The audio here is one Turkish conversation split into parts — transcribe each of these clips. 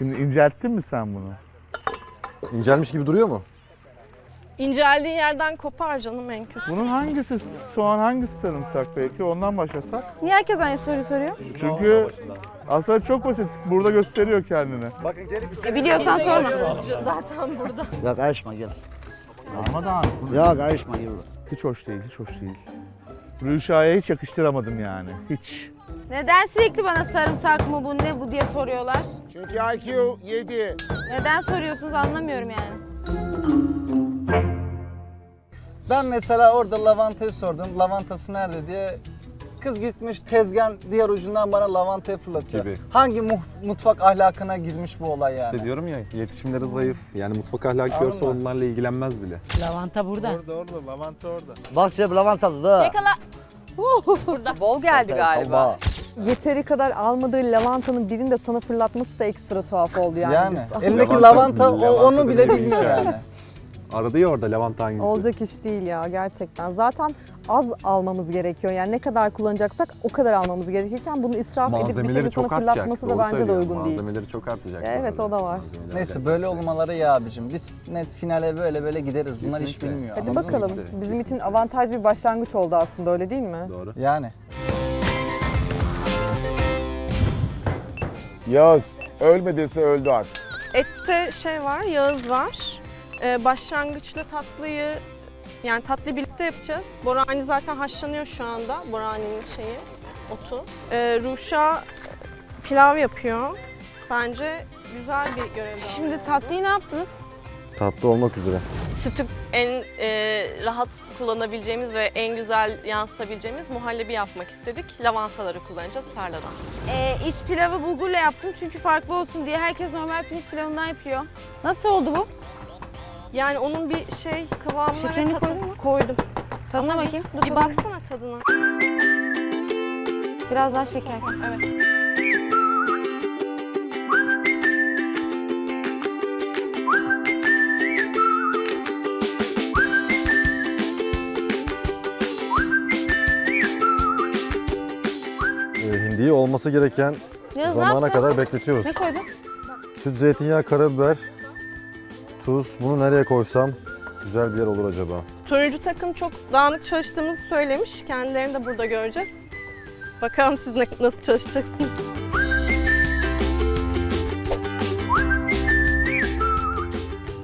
Şimdi incelttin mi sen bunu? İncelmiş gibi duruyor mu? İnceldiği yerden kopar canım en kötü. Bunun hangisi soğan hangisi sarımsak peki? Ondan başlasak. Niye herkes aynı soruyu soruyor? Çünkü aslında çok basit. Burada gösteriyor kendini. Bakın gelin E biliyorsan sorma. Zaten burada. Ya karışma gel. Ama da Ya karışma yürü. hiç hoş değil, hiç hoş değil. Rüşa'ya hiç yakıştıramadım yani. Hiç. Neden sürekli bana sarımsak mı bu ne bu diye soruyorlar? Çünkü IQ 7. Neden soruyorsunuz anlamıyorum yani. Ben mesela orada lavantayı sordum. Lavantası nerede diye. Kız gitmiş tezgahın diğer ucundan bana lavantayı fırlatıyor. Gibi. Hangi mu- mutfak ahlakına girmiş bu olay yani? İşte diyorum ya iletişimleri zayıf. Yani mutfak ahlakı görse Anladım. onlarla ilgilenmez bile. Lavanta burada. Orada orada, lavanta orada. Bak size bir lavantalı da. Yakala. Bol geldi galiba. Yeteri kadar almadığı lavantanın birini de sana fırlatması da ekstra tuhaf oldu yani. Yani, Biz- elindeki Lavanta- lavanta, o- lavanta onu bile da bilmiyor neymiş yani. Aradı ya orada lavanta hangisi? Olacak iş değil ya gerçekten. Zaten az almamız gerekiyor. Yani ne kadar kullanacaksak o kadar almamız gerekirken bunu israf edip bir Malzemeleri şeyi sana çok artacak. fırlatması Doğru da bence de uygun değil. Malzemeleri çok artacak. Ya evet, o da var. Neyse artacak. böyle olmaları ya abicim. Biz net finale böyle böyle gideriz. Bunlar hiç Kesinlikle. bilmiyor. Hadi anladın mı? bakalım. Kesinlikle, Bizim için kesinlikle. avantajlı bir başlangıç oldu aslında öyle değil mi? Doğru. Yani. Yağız ölme dese öldü artık. Ette şey var, Yağız var. Ee, başlangıçta tatlıyı, yani tatlıyı birlikte yapacağız. Borani zaten haşlanıyor şu anda. Borani'nin şeyi, otu. Ee, Ruşa pilav yapıyor. Bence güzel bir görev. Şimdi tatlıyı ne yaptınız? Tatlı olmak üzere. sütü en e, rahat kullanabileceğimiz ve en güzel yansıtabileceğimiz muhallebi yapmak istedik. Lavantaları kullanacağız tarladan. Ee, iç pilavı bulgurla yaptım çünkü farklı olsun diye herkes normal pirinç pilavından yapıyor. Nasıl oldu bu? Yani onun bir şey kıvamına ve Şekerini koydun mu? Koydum. Tadına bakayım. Dur, Bir tadına. baksana tadına. Biraz daha şeker. Evet. Hindiyi olması gereken ne zamana yaptın? kadar bekletiyoruz. Ne koydun? Süt, zeytinyağı, karabiber, tuz. Bunu nereye koysam güzel bir yer olur acaba? Turuncu takım çok dağınık çalıştığımızı söylemiş. Kendilerini de burada göreceğiz. Bakalım siz ne- nasıl çalışacaksınız.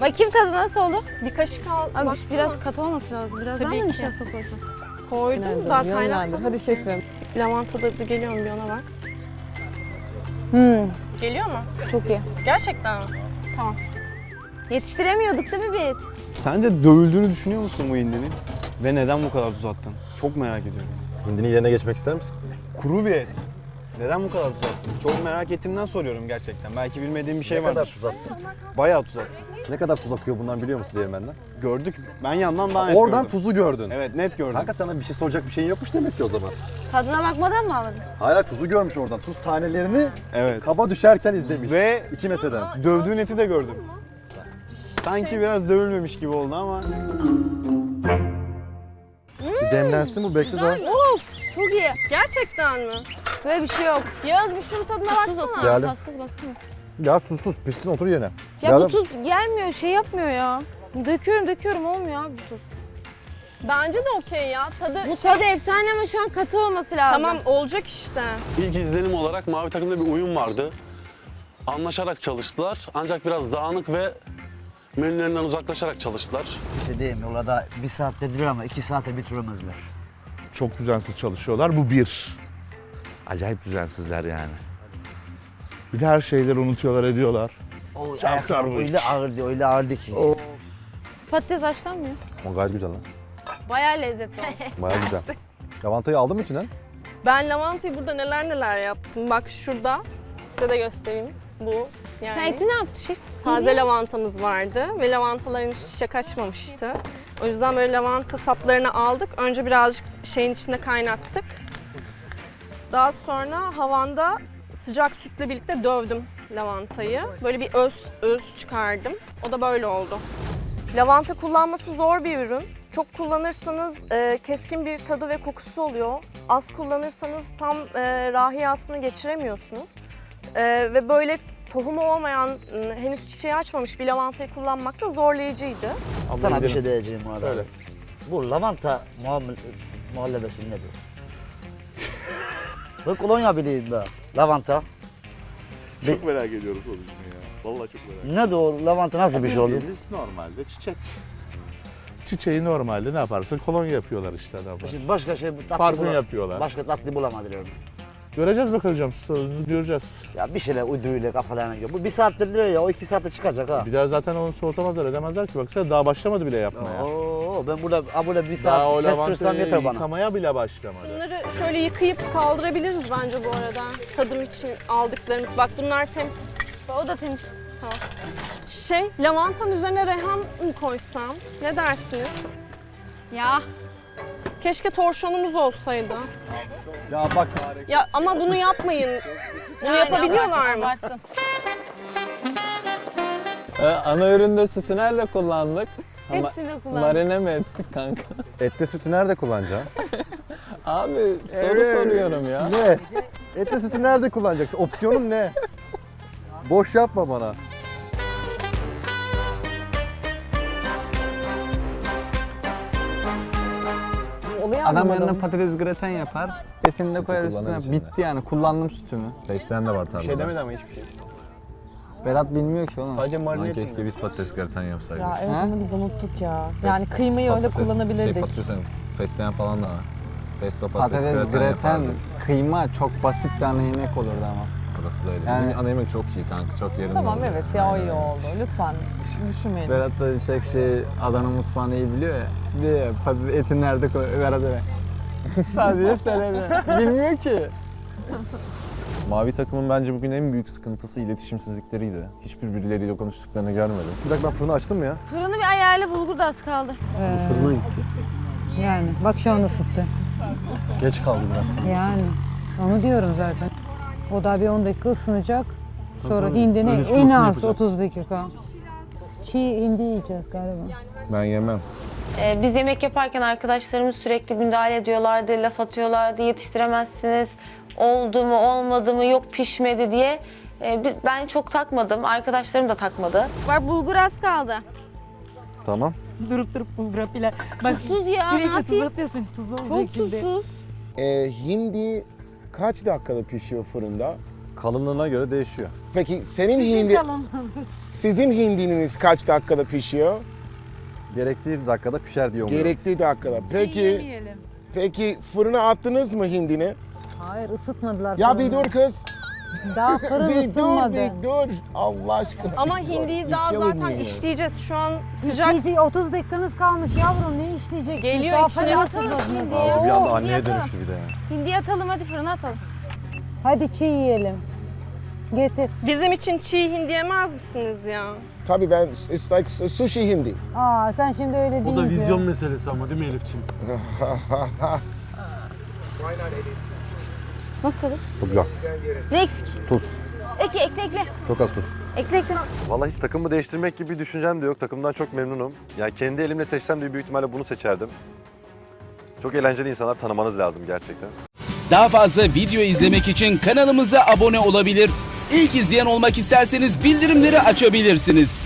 Bakayım tadı nasıl oldu? Bir kaşık al. Abi baksana. biraz katı olması lazım. Biraz daha Tabii mı ki. nişasta koysan? koydum. Yönlendir, Daha kaynatmadım. Hadi şefim. Lavanta da geliyor mu bir ona bak. Hmm, Geliyor mu? çok iyi. Gerçekten mi? Yetiştiremiyorduk değil mi biz? Sence dövüldüğünü düşünüyor musun bu hindinin? Ve neden bu kadar tuz attın? Çok merak ediyorum. Hindinin yerine geçmek ister misin? Kuru bir et. Neden bu kadar tuz attın? Çok merak ettiğimden soruyorum gerçekten. Belki bilmediğim bir şey ne kadar vardır. tuz attın? Bayağı tuz. Ne kadar tuz akıyor bundan biliyor musun değirmenden? Gördük. Ben yandan daha net Oradan gördüm. tuzu gördün. Evet net gördüm. Kanka sana bir şey soracak bir şeyin yokmuş demek ki o zaman. Tadına bakmadan mı aldın? Hala tuzu görmüş oradan. Tuz tanelerini Evet. kaba düşerken izlemiş. Ve 2 metreden. dövdüğün eti de gördüm. Sanki biraz dövülmemiş gibi oldu ama Bir demlensin bu bekle daha. Çok iyi. Gerçekten mi? Böyle bir şey yok. Yağız bir şunun tadına baksana. Tatsız baksana. Ya tuzsuz pişsin otur yerine. Ya Geldim. bu tuz gelmiyor, şey yapmıyor ya. Döküyorum döküyorum olmuyor abi bu tuz. Bence de okey ya. Tadı Bu tadı efsane ama şu an katı olması lazım. tamam olacak işte. İlk izlenim olarak Mavi takımda bir uyum vardı. Anlaşarak çalıştılar ancak biraz dağınık ve menülerinden uzaklaşarak çalıştılar. İşte diyeyim yola da bir saat dediler ama iki saate bitiremezler. Çok düzensiz çalışıyorlar. Bu bir. Acayip düzensizler yani. Bir de her şeyleri unutuyorlar, ediyorlar. O Çok ayakkabı sarmış. öyle ağırdı, öyle ağırdı ki. Patates haşlanmıyor. O gayet güzel lan. Bayağı lezzetli olmuş. Baya güzel. Lavantayı aldın mı içinden? Ben lavantayı burada neler neler yaptım. Bak şurada size de göstereyim. Bu yani. Sen eti ne yaptı şef? Taze lavantamız vardı ve lavantaların hiç çiçek açmamıştı. O yüzden böyle lavanta saplarını aldık. Önce birazcık şeyin içinde kaynattık. Daha sonra havanda sıcak sütle birlikte dövdüm lavantayı. Böyle bir öz öz çıkardım. O da böyle oldu. Lavanta kullanması zor bir ürün. Çok kullanırsanız e, keskin bir tadı ve kokusu oluyor. Az kullanırsanız tam e, rahiyasını geçiremiyorsunuz. E, ve böyle tohumu olmayan, ıı, henüz çiçeği açmamış bir lavantayı kullanmak da zorlayıcıydı. Sana bir şey diyeceğim bu arada. Söyle. Bu lavanta muamele, muhallebesi nedir? Bu kolonya bileyim ben. Lavanta. Çok merak ediyorum sonucunu ya. Vallahi çok merak ediyorum. Ne o lavanta nasıl bir şey oluyor? Bildiğiniz normalde çiçek. Çiçeği normalde ne yaparsın? Kolonya yapıyorlar işte adamlar. Şimdi başka şey tatlı Parfüm bula- yapıyorlar. Başka tatlı bulamadılar. Göreceğiz bakalım sonunu göreceğiz. Ya bir şeyler uyduruyla kafalarına Bu bir saattir diyor ya o iki saatte çıkacak ha. Bir daha zaten onu soğutamazlar edemezler ki. Baksana daha başlamadı bile yapmaya. Oo, ben burada, ha burada bir Daha o saat kestirsem yeter bana. yıkamaya bile başlamadı. Bunları şöyle yıkayıp kaldırabiliriz bence bu arada. Tadım için aldıklarımız. Bak bunlar temiz. O da temiz. Şey, lavantanın üzerine reyhan mı koysam? Ne dersiniz? Ya Keşke torşonumuz olsaydı. Ya bak Ya ama bunu yapmayın. Bunu Yani yapabiliyorlar abarttım, mı? abarttım. Ee, ana üründe sütü nerede kullandık? Ama Hepsini kullan. marine mi ettik kanka? Etli sütü nerede kullanacaksın? Abi soru soruyorum ya. Ne? Etli sütü nerede kullanacaksın? Opsiyonun ne? Boş yapma bana. Olayı Adam anlamadım. yanına patates graten yapar. Etini de koyar üstüne. içinde. Bitti yani. Kullandım sütümü. Fesleğen de var bir tabii. şey demedi ama hiçbir şey. Berat bilmiyor ki oğlum. Sadece marine ettim. Keşke biz patates graten yapsaydık. Ya evet Ha? onu biz unuttuk ya. Yani kıymayı öyle kullanabilirdik. fesleğen falan da var. Pesto Patates graten, kıyma çok basit bir ana yemek olurdu ama. Burası da öyle. Yani- Bizim ana yemek çok iyi kanka. Çok yerinde Tamam oluyor. evet ya o Aynen iyi oldu. Lütfen düşünmeyelim. Berat da bir tek şey Adana mutfağını iyi biliyor ya. Diyor ya patates eti nerede koy Berat öyle. Sadece söyledi. Bilmiyor ki. Mavi takımın bence bugün en büyük sıkıntısı iletişimsizlikleriydi. Hiçbir birileriyle konuştuklarını görmedim. Bir dakika ben fırını açtım mı ya? Fırını bir ayarla bulgur da az kaldı. Fırına gitti. Yani bak şu an ısıttı. Geç kaldı biraz. Yani onu diyorum zaten. O da bir 10 dakika ısınacak. Sonra tabii. hindini Ön en ısıtmasını az yapacağım. 30 dakika. Çiğ hindi yiyeceğiz galiba. Ben yemem. Ee, biz yemek yaparken arkadaşlarımız sürekli müdahale ediyorlardı, laf atıyorlardı, yetiştiremezsiniz, oldu mu olmadı mı, yok pişmedi diye. Bi- ben çok takmadım, arkadaşlarım da takmadı. Bak bulgur az kaldı. Tamam. Durup durup bulgur pilav. Tuzsuz ya, ne yapayım? atıyorsun. Tuzlu Çok tuzsuz. Ee, hindi kaç dakikada pişiyor fırında? Kalınlığına göre değişiyor. Peki senin hindi, sizin hindiniz kaç dakikada pişiyor? Gerektiği dakikada pişer diye umuyorum. Gerektiği dakikada. Peki, peki fırına attınız mı hindini? Hayır ısıtmadılar Ya bir dur kız. Daha fırın bir dur, ısınmadı. bir dur. Allah aşkına. Ama bir dur. hindiyi daha killing zaten me. işleyeceğiz. Şu an sıcak. İşleyici 30 dakikanız kalmış yavrum ne işleyeceksiniz? Geliyor Daha içine atalım ısıtmadınız. şimdi. Ağzı bir anda Oo, anneye dönüştü bir de. ya. Hindi atalım hadi fırına atalım. Hadi çiğ yiyelim. Getir. Bizim için çiğ hindi yemez misiniz ya? Tabii ben, it's like sushi hindi. Aa sen şimdi öyle deyince. meselesi ama değil mi Elif'ciğim? Nasıl tadı? Çok güzel. Ne eksik? Tuz. Ekle ekle ekle. Çok az tuz. Ekle ekle. Vallahi hiç takımı değiştirmek gibi bir düşüncem de yok. Takımdan çok memnunum. Yani kendi elimle seçsem de büyük ihtimalle bunu seçerdim. Çok eğlenceli insanlar tanımanız lazım gerçekten. Daha fazla video izlemek için kanalımıza abone olabilir. İlk izleyen olmak isterseniz bildirimleri açabilirsiniz.